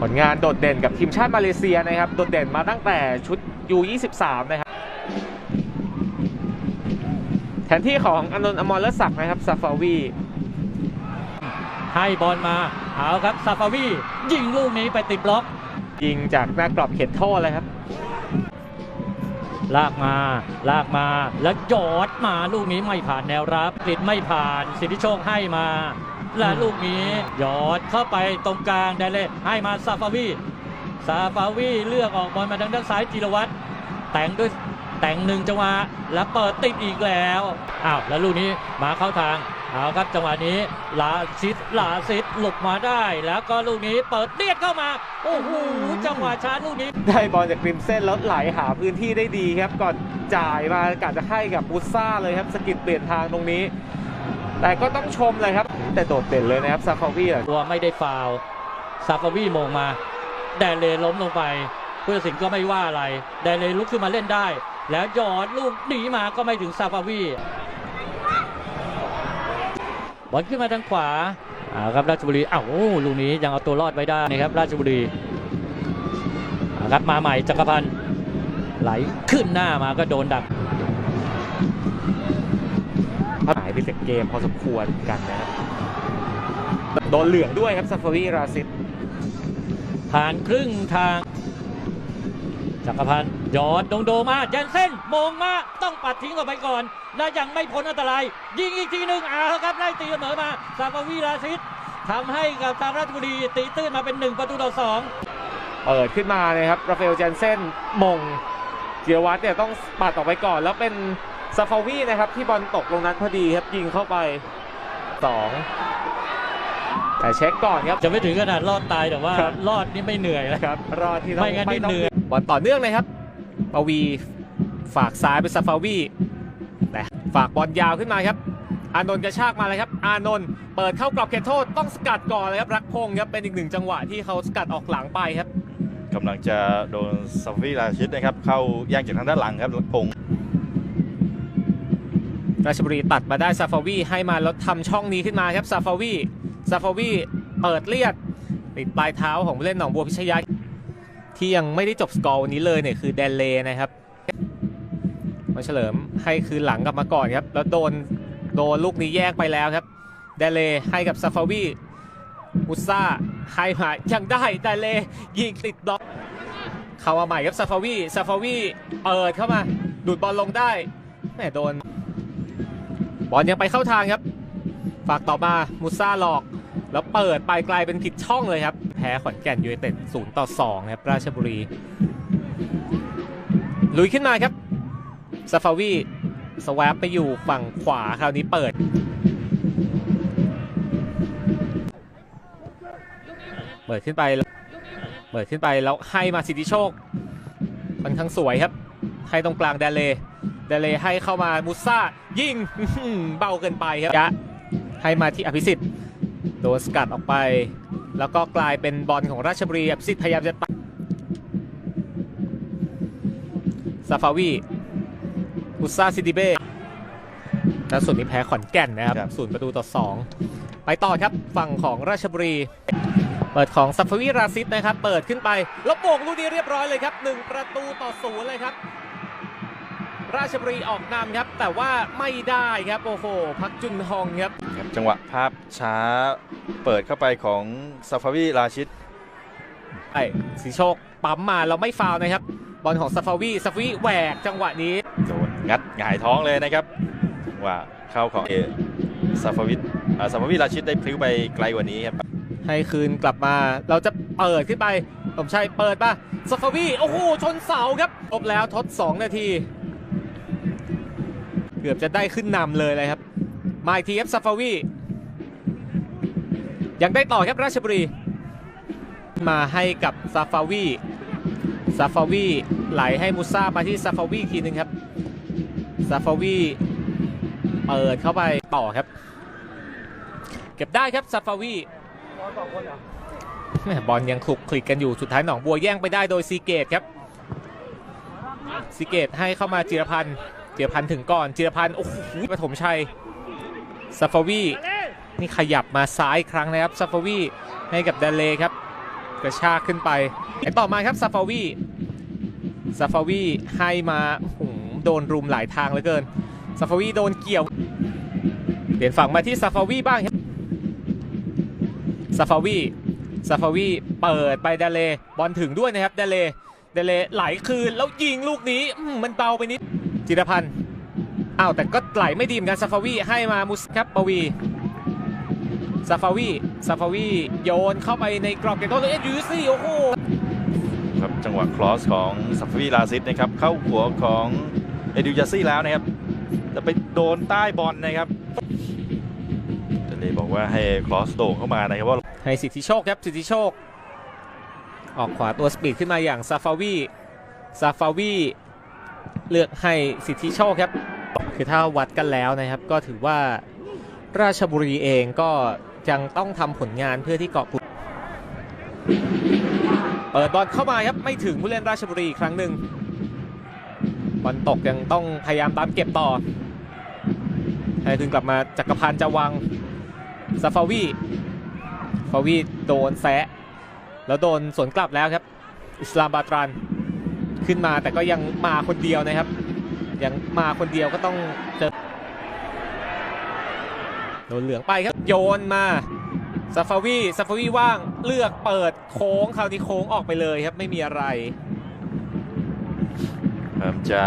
ผลงานโดดเด่นกับทีมชาติมาเลเซียนะครับ โดดเด่นมาตั้งแต่ชุด U23 นะครับ แทนที่ของอนนท์อมรศักดิ์นะครับซาฟาวีให้บอลมา เอาครับซาฟาวียิงลูกนี้ไปติดบล็อก ยิงจากหน้ากรอบเขตโทษเลยครับ ลากมา ลากมา แล้วหยอดมาลูกนี้ไม่ผ่านแนวรับติดไม่ผ่าน สิทธิโชคให้มา และลูกนี้ยอดเข้าไปตรงกลางได้เลยให้มาซาฟาวีซาฟาวีเลือกออกบอลมาทางด้านซ้ายจิรวัตรแต่งด้วยแต่งหนึ่งจังหวะแล้วเปิดติดอีกแล้วอ้าวแล้วลูกนี้มาเข้าทางเอาครับจังหวะนี้ลาซิดลาซิดหลบมาได้ แล้วก็ลูกนี้เปิดเลียดเข้ามาโอ้โหจังหวะชาร์จลูกนี้ ได้บอลจากริมเส้นแล้วไหลหาพื้นที่ได้ดีครับก่อนจ่ายมากะจะให้กับบุซ่าเลยครับสกิดเปลี่ยนทางตรงนี้ แต่ก็ต้องชมเลยครับ แต่โดดเด่นเลยนะครับซาฟาวีตัวไม่ได้ฟาวซาฟาวีมงมา แดนเลล้มลงไปผู้ตัดสินก็ไม่ว่าอะไร แดนเลลุกขึ้นมาเล่นได้ แล้วยอดลูกหนีมาก็ไม่ถึงซาฟาวีบอลขึ้นมาทางขวาอาครับราชบุรีอ้าวโอ้ลูกนี้ยังเอาตัวรอดไว้ได้นะครับราชบุรีอาครับมาใหม่จักรพันธ์ไหลขึ้นหน้ามาก็โดนดัก หายไปจากเกมพอสมควรกันนะครับโดนเหลืองด้วยครับซาฟาวีราซิดผ่านครึ่งทาง จักรพันธ์ยอดโดงโดมาเจนเส้นมงมาต้องปัดทิ้งออกไปก่อน และยังไม่พ้นอันตราย ยิงอีกทีหนึ่งเอาครับไล่ตีเสมอมาซาฟาวีราซิดทำให้กับทางราชบุรีตีตื้นมาเป็น1ประตูต่อ2เปิดขึ้นมานะครับราฟาเอลเจนเซนมงเจียวัตเนี่ยต้องปัดออกไปก่อนแล้วเป็น ซาฟาวีนะครับที่บอลตกลงนั้นพอดีครับยิงเข้าไปสองแต่เช็คก่อนครับ จะไม่ถึงขนาดรอดตายแต่ว่า ครับ รอดนี่ไม่เหนื่อยแล้วครับ รอดที่ต้องไม่งั้นนี่ต้เหนื่อย บอลต่อเนื่องเลยครับปวีฝากซ้ายไปซาฟาวีแต่ฝากบอลยาวขึ้นมาครับ อานนท์กระชากมาเลยครับ อานนท์เปิดเข้ากรอบเขตโทษต้องสกัดก่อนเลยครับรักพงศ์ครับเป็นอีกหนึ่งจังหวะที่เขาสกัดออกหลังไปครับ กำลังจะโดนซาฟีราชิดนะครับ เข้าแย่งจากทางด้านหลังครับลักพงศ์ ราชบุรีตัดมาได้ซาฟาวีให้มาแล้วทำช่องนี้ขึ้นมาครับซาฟาวีซาฟาวีเปิดเลียดติดปลายเท้าของผู้เล่นหนองบัวพิชยาที่ยังไม่ได้จบสกอร์วันนี้เลยเนี่ยคือแดนเลนะครับมาเฉลิมให้คืนหลังกลับมาก่อนครับ แล้วโดนโดนลูกนี้แยกไปแล้วครับแดนเลให้กับซาฟาวีอุซ่าให้มายังได้แดนเลยิงติดบล็อก เข้ามาใหม่ครับซาฟาวีซาฟาวีเปิดเข้ามา ดูดบอลลงได้แหมโดน บอลยังไปเข้าทางครับ ฝากต่อมามุซ่าหลอก แล้วเปิดไปไกลเป็นผิดช่องเลยครับ แพ้ขอนแก่นยูไนเต็ด0ต่อ2ครับราชบุรี ลุยขึ้นมาครับซาฟาวีสวปไปอยู่ฝั่งขวาคราวนี้เปิด เปิดขึ้นไป เปิดขึ้นไปแล้วให้มาสิทธิโชคค่อนข้างสวยครับ ให้ตรงกลางแดนเล เดเลให้เข้ามามุซ่ายิงอื้อหือเบาเกินไปครับยะให้มาที่อภิสิทธิ์โดนสกัดออกไป แล้วก็กลายเป็นบอลของราชบุรีอภิสิทธิ์พยายามจะตัดซาฟาวีมุซ่าซิดิเบ้ล่าสุดนี้แพ้ขอนแก่นนะครับศูนย์ประตูต่อ 2 ไปต่อครับฝั่งของราชบุรี เปิดของซาฟาวีราซิตนะครับ เปิดขึ้นไป แล้วโป่งลูกนี้เรียบร้อยเลยครับ 1 ประตูต่อศูนย์เลยครับ ราชบุรีออกนำครับ แต่ว่าไม่ได้ครับโอ้โหพักจุนฮองครับครับจังหวะภาพช้าเปิดเข้าไปของซาฟาวีราชิดไอ้สีโชคปั๊มมาเราไม่ฟาวล์นะครับ บอลของซาฟาวีซาฟาวีแหวกจังหวะนี้โดนงัดหงายท้องเลยนะครับจังหว่าเข้าของเอซาฟาวิอ่าซาฟาวีราชิดได้พลิ้วไปไกลกว่านี้ครับให้คืนกลับมาเราจะเปิดขึ้นไปผมชัยเปิดป่ะซาฟาวีโอ้โหชนเสาครับจบแล้วทด 2 นาทีเกือบจะได้ขึ้นนำเลยเลยครับ มาอีกทีครับซาฟาวียังได้ต่อครับราชบุรี มาให้กับซาฟาวีซาฟาวีไหลให้มูซ่ามาที่ซาฟาวีทีหนึงครับซาฟาวีเปิดเข้าไปต่อครับ เก็บได้ครับซาฟาวีบอลยังคลุกคลิกกันอยู่สุดท้ายหนองบัวแย่งไปได้โดยซีเกตครับซีเกตให้เข้ามาจิรพันธ์ จิรพันธ์ถึงก่อนจิรพันธ์โอ้โหปฐมชัยซาฟาวีนี่ขยับมาซ้ายครั้งนะครับซาฟาวีให้กับเดเลครับกระชากขึ้นไปไอต่อมาครับซาฟาวีซาฟาวีให้มาหืมโดนรุมหลายทางเหลือเกินซาฟาวีโดนเกี่ยวเปลี่ยนฝั่งมาที่ซาฟาวีบ้างครับซาฟาวีซาฟาวีเปิดไปเดเลบอลถึงด้วยนะครับเดเลเดเลไหลคืนแล้วยิงลูกนี้มันเบาไปนิด จิรพันธ์อ้าวแต่ก็ไหลไม่ดีเหมือนกันซาฟาวีให้มามุสครับปวีซาฟาวีซาฟาวีโยนเข้าไปในกรอบเกตโต้ตัวเอ็นยูซี่โอ้โหครับจังหวะคลอสของซัฟวีลาซิสนะครับเข้าหัวของเอดิวจาซี่แล้วนะครับแต่ไปโดนใต้บอลนะครับเดเลยบอกว่าให้คลอสโด่งเข้ามานะครับว่าให้สิทธิโชคครับสิทธิโชค ออกขวาตัวสปีดขึ้นมาอย่างซาฟาวีซาฟาวี เลือกให้สิทธิโชคครับ คือถ้าวัดกันแล้วนะครับ ก็ถือว่าราชบุรีเองก็ยังต้องทำผลงานเพื่อที่เกาะกุดเปิดบอลเข้ามาครับไม่ถึงผู้เล่นราชบุรีอีกครั้งหนึ่งบอลตกยังต้องพยายามตามเก็บต่อให้คืนกลับมาจักรพันธ์จะวังซาฟาวีฟาวีโดนแซะแล้วโดนสวนกลับแล้วครับ อิสลามบาตรัน ขึ้นมาแต่ก็ยังมาคนเดียวนะครับยังมาคนเดียวก็ต้องเจอโดนเหลืองไปครับโยนมาซาฟาวีซาฟาวีว่างเลือกเปิดโค้งคราวนี้โค้งออกไปเลยครับไม่มีอะไรจะ